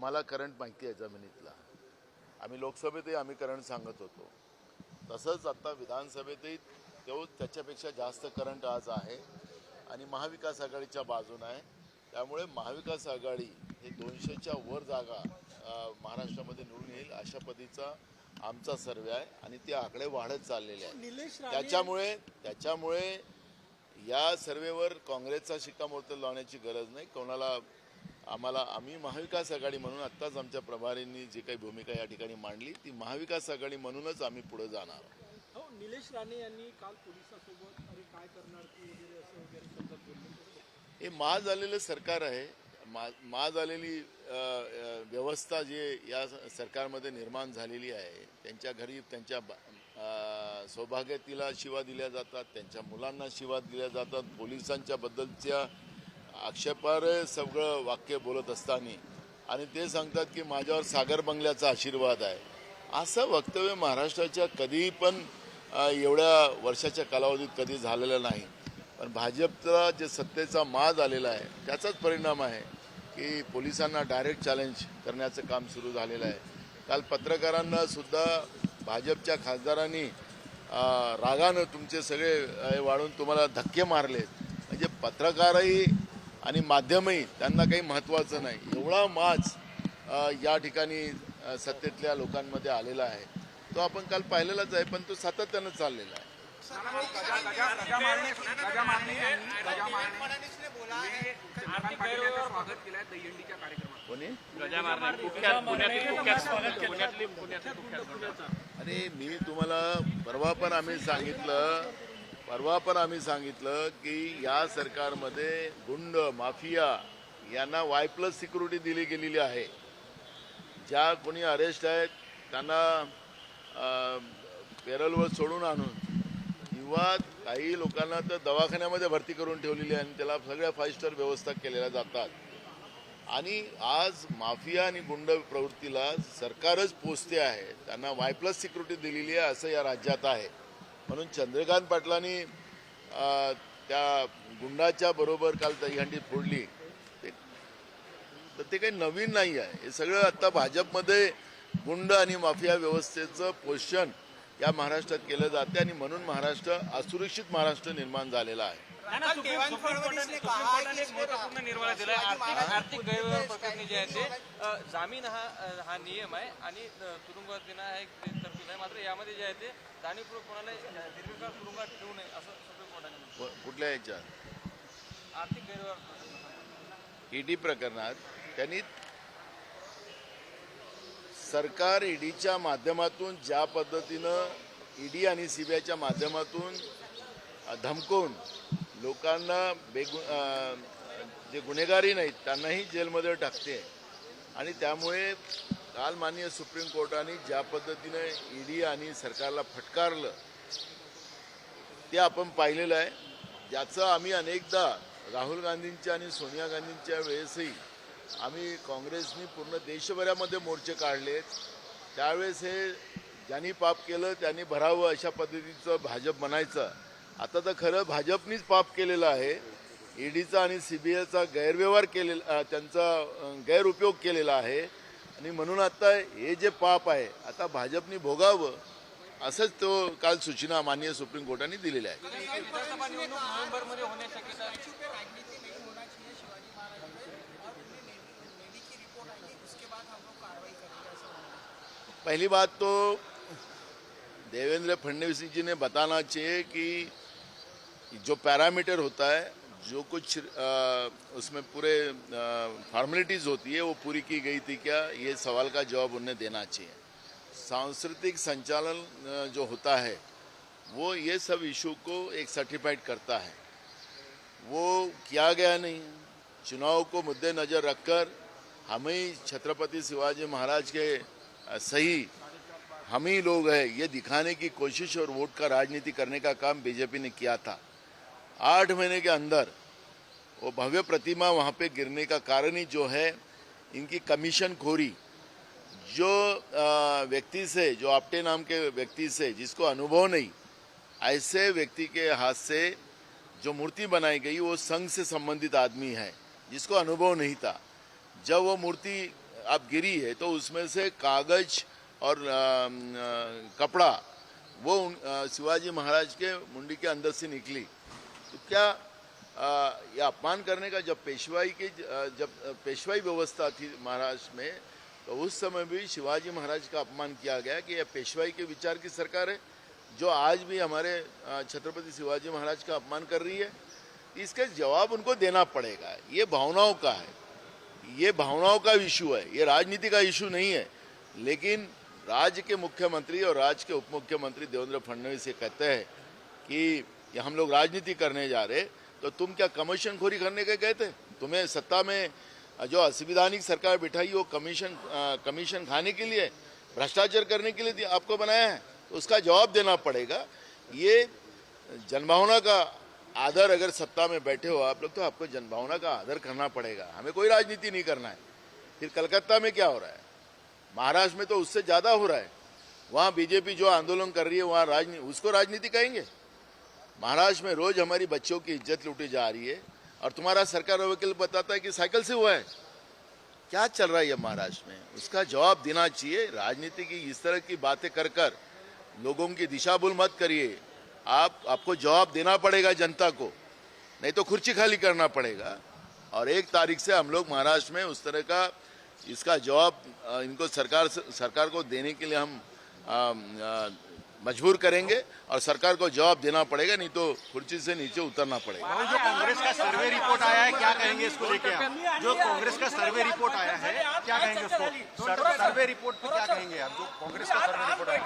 आम्हाला करंट माहिती आहे जमिनीतला. आम्ही लोकसभेतही आम्ही करंट सांगत होतो. तसंच आता विधानसभेतही तो त्याच्यापेक्षा जास्त करंट आज आहे आणि महाविकास आघाडीच्या बाजूने आहे. त्यामुळे महाविकास आघाडी हे दोनशेच्या वर जागा महाराष्ट्रामध्ये निवडून येईल अशा पद्धतीचा आमचा सर्वे आहे आणि ते आकडे वाढत चाललेले आहेत राणे त्याच्यामुळे त्याच्यामुळे या सर्वेवर काँग्रेसचा शिक्कामोर्तब लावण्याची गरज नाही. कोणाला आम्हाला आम्ही महाविकास आघाडी म्हणून आत्ताच आमच्या प्रभारींनी जी काही भूमिका या ठिकाणी मांडली ती महाविकास आघाडी म्हणूनच आम्ही पुढे जाणार आहोत. हो निलेश राणे यांनी काल पोलिसांसोबत अरे काय करणार तू वगैरे असं वगैरे शब्दात बोलले कसं बघता? हे मा झालेलं सरकार आहे मा झालेली व्यवस्था जी या सरकारमध्ये निर्माण झालेली आहे त्यांच्या घरी त्यांच्या सौभाग्यतीला शिवा दिल्या जातात त्यांच्या मुलांना शिवा दिल्या जातात पोलिसांच्या बद्दलच्या आक्षेपार्ह सगळं वाक्य बोलत असताना आणि ते सांगतात की माझ्यावर सागर बंगल्याचा आशीर्वाद आहे. असं वक्तव्य महाराष्ट्राच्या कधी पण एवढ्या वर्षाच्या कालावधीत कधी झालेलं नाही. पण भाजपचा जे सत्तेचा माज आलेला आहे त्याचाच परिणाम आहे की पोलिसांना डायरेक्ट चॅलेंज करण्याचं काम सुरू झालेलं आहे. काल पत्रकारांना सुद्धा भाजपच्या खासदारांनी रागानं तुमचे सगळे वाढून तुम्हाला धक्के मारले म्हणजे पत्रकारही आणि माध्यमही त्यांना काही महत्त्वाचं नाही. एवढा माज या ठिकाणी सत्तेतल्या लोकांमध्ये आलेला आहे. तो आपण काल पाहिलेलाच आहे पण तो सातत्यानं चाललेला आहे. अरे मी तुम्हाला परवा पण आम्ही सांगितलं परवा पण आम्ही सांगितलं की या सरकारमध्ये गुंड माफिया यांना वाय प्लस सिक्युरिटी दिली गेलेली आहे. ज्या कोणी अरेस्ट आहेत त्यांना पेरलवर सोडून आणून किंवा काही लोकांना तर दवाखान्यामध्ये भरती करून ठेवलेली आहे आणि त्याला सगळ्या फाईव्ह स्टार व्यवस्था केलेल्या जातात. आणि आज माफिया आणि गुंड प्रवृत्तीला सरकारच पोचते आहे. त्यांना वाय प्लस सिक्युरिटी दिलेली आहे असं या राज्यात आहे. म्हणून चंद्रकांत पाटलांनी त्या गुंडाच्या बरोबर काल दहीहंडी फोडली. ते तर ते काही नवीन नाही आहे. हे सगळं आता भाजपमध्ये गुंड आणि माफिया व्यवस्थेचं पोषण या महाराष्ट्रात केलं जाते आणि म्हणून महाराष्ट्र असुरक्षित महाराष्ट्र निर्माण झालेला आहे. आर्थिक जे आहे ते जामीन हा हा नियम आहे आणि तुरुंगात देणं हा एक तरतूद आहे. मात्र यामध्ये जे आहे ते जाणीवपूर्वक कोणाला दीर्घकाळ तुरुंगात ठेवू नये असं सुप्रीम कोर्टाने म्हटलं. कुठल्या याच्यात आर्थिक गैरव्यवहार. ईडी प्रकरणात त्यांनी सरकार ईडीच्या माध्यमातून ज्या पद्धतीनं ईडी आणि सीबीआयच्या माध्यमातून धमकवून लोकांना बेगु जे गुन्हेगारी नाहीत त्यांनाही जेलमध्ये टाकते. आणि त्यामुळे काल माननीय सुप्रीम कोर्टाने ज्या पद्धतीने ईडी आणि सरकारला फटकारलं ते आपण पाहिलेलं आहे. ज्याचं आम्ही अनेकदा राहुल गांधींच्या आणि सोनिया गांधींच्या वेळेसही आम्ही काँग्रेसनी पूर्ण देशभरामध्ये मोर्चे काढलेत त्यावेळेस हे ज्यांनी पाप केलं त्यांनी भरावं अशा पद्धतीचं भाजप म्हणायचं. आता तर खरं भाजपनीच पाप केलेलं आहे. ईडीचा आणि सीबीआयचा गैरव्यवहार केलेला त्यांचा गैरउपयोग केलेला आहे. आणि म्हणून आता हे जे पाप आहे आता भाजपनी भोगावं असंच तो काल सूचना माननीय सुप्रीम कोर्टाने दिलेल्या आहे. की। पहली बात तो देवेंद्र फडणवीस जी ने बताना चाहिए कि जो पैरामीटर होता है जो कुछ अ, उसमें पूरे फॉर्मेलिटीज होती है वो पूरी की गई थी क्या? ये सवाल का जवाब उन्हें देना चाहिए। सांस्कृतिक संचालन जो होता है वो ये सब इशू को एक सर्टिफाइड करता है। वो किया गया नहीं। चुनाव को मुद्दे नज़र रखकर हम ही छत्रपति शिवाजी महाराज के सही हम ही लोग हैं ये दिखाने की कोशिश और वोट का राजनीति करने का काम बीजेपी ने किया था। आठ महीने के अंदर वो भव्य प्रतिमा वहाँ पे गिरने का कारण ही जो है इनकी कमीशन खोरी जो व्यक्ति से जो आपटे नाम के व्यक्ति से जिसको अनुभव नहीं ऐसे व्यक्ति के हाथ से जो मूर्ति बनाई गई वो संघ से संबंधित आदमी है जिसको अनुभव नहीं था। जब वो मूर्ति अब गिरी है तो उसमें से कागज़ और अम, अ, कपड़ा वो शिवाजी महाराज के मुंडी के अंदर से निकली। तो क्या अ, ये अपमान करने का जब पेशवाई की जब पेशवाई व्यवस्था थी महाराष्ट्र में तो उस समय भी शिवाजी महाराज का अपमान किया गया कि यह पेशवाई के विचार की सरकार है जो आज भी हमारे छत्रपति शिवाजी महाराज का अपमान कर रही है। इसका जवाब उनको देना पड़ेगा। ये भावनाओं का है। ये भावनाओं का इशू है। ये राजनीति का इशू नहीं है। लेकिन राज्य के मुख्यमंत्री और राज्य के उप मुख्यमंत्री देवेंद्र फडणवीस ये कहते हैं कि ये हम लोग राजनीति करने जा रहे तो तुम क्या कमीशन खोरी करने के गए थे तुम्हें सत्ता में, जो असंविधानिक सरकार बिठाई, वो कमीशन कमीशन खाने के लिए, भ्रष्टाचार करने के लिए आपको बनाया है? तो उसका जवाब देना पड़ेगा। ये जनभावना का आदर अगर सत्ता में बैठे हो आप लोग तो आपको जनभावना का आदर करना पड़ेगा। हमें कोई राजनीति नहीं करना है। फिर कलकत्ता में क्या हो रहा है? महाराष्ट्र में तो उससे ज़्यादा हो रहा है। वहाँ बीजेपी जो आंदोलन कर रही है, वहाँ राजनीति उसको राजनीति कहेंगे? महाराष्ट्र में रोज हमारी बच्चों की इज़्ज़त लूटी जा रही है और तुम्हारा सरकार वकील बताता है कि साइकिल से हुआ है। क्या चल रहा है महाराष्ट्र में? उसका जवाब देना चाहिए। राजनीति की इस तरह की बातें कर कर लोगों की दिशा भूल मत करिए। आप आपको जवाब देना पड़ेगा जनता को नहीं तो खुर्ची खाली करना पड़ेगा। और एक तारीख से हम लोग महाराष्ट्र में उस तरह का इसका जवाब इनको सरकार सरकार को देने के लिए हम अ, अ, मजबूर करेंगे और सरकार को जवाब देना पड़ेगा, नहीं तो कुर्सी से नीचे उतरना पड़ेगा। जो कांग्रेस का सर्वे रिपोर्ट आया है, क्या कहेंगे इसको लेके आप? जो कांग्रेस का सर्वे रिपोर्ट आया है, क्या कहेंगे उसको? सर्वे रिपोर्ट पे क्या कहेंगे आप? जो कांग्रेस का सर्वे रिपोर्ट आया